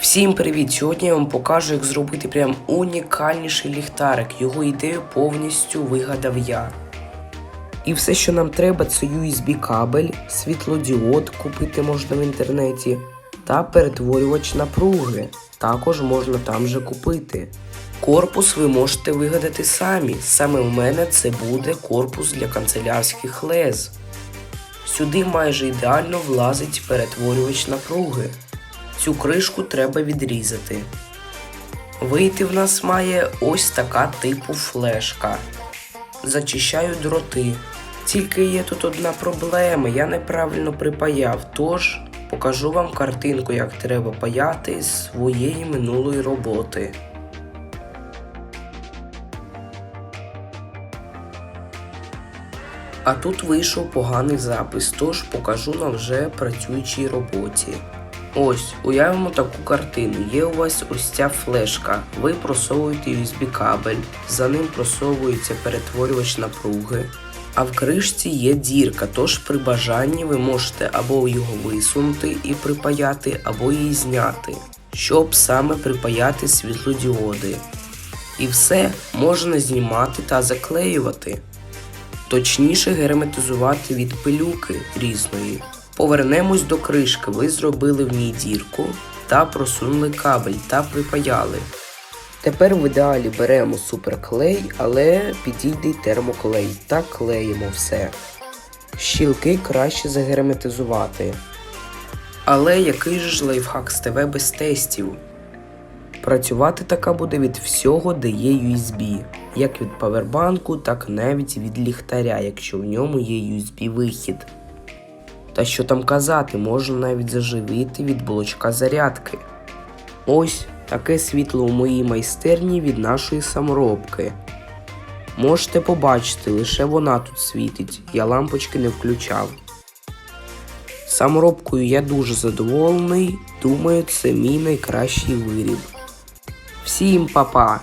Всім привіт! Сьогодні я вам покажу, як зробити прям унікальніший ліхтарик. Його ідею повністю вигадав я. І все, що нам треба, це USB кабель, світлодіод купити можна в інтернеті, та перетворювач напруги. Також можна там же купити. Корпус ви можете вигадати самі. Саме у мене це буде корпус для канцелярських лез. Сюди майже ідеально влазить перетворювач напруги. Цю кришку треба відрізати. Вийти в нас має ось така типу флешка. Зачищаю дроти. Тільки є тут одна проблема, я неправильно припаяв, тож покажу вам картинку, як треба паяти з своєї минулої роботи. А тут вийшов поганий запис, тож покажу на вже працюючій роботі. Ось, уявимо таку картину. Є у вас ось ця флешка. Ви просовуєте USB кабель, за ним просовується перетворювач напруги. А в кришці є дірка, тож при бажанні ви можете або його висунути і припаяти, або її зняти, щоб саме припаяти світлодіоди. І все можна знімати та заклеювати точніше герметизувати від пилюки різної. Повернемось до кришки. Ви зробили в ній дірку та просунули кабель та припаяли. Тепер в ідеалі беремо суперклей, але підійде термоклей та клеїмо все. Щілки краще загерметизувати. Але який же ж лайфхак з ТВ без тестів? Працювати така буде від всього, де є USB, як від павербанку, так навіть від ліхтаря, якщо в ньому є USB вихід. Та що там казати, можна навіть заживити від блочка зарядки. Ось таке світло у моїй майстерні від нашої саморобки. Можете побачити, лише вона тут світить, я лампочки не включав. Саморобкою я дуже задоволений, думаю, це мій найкращий виріб. Всім па-па!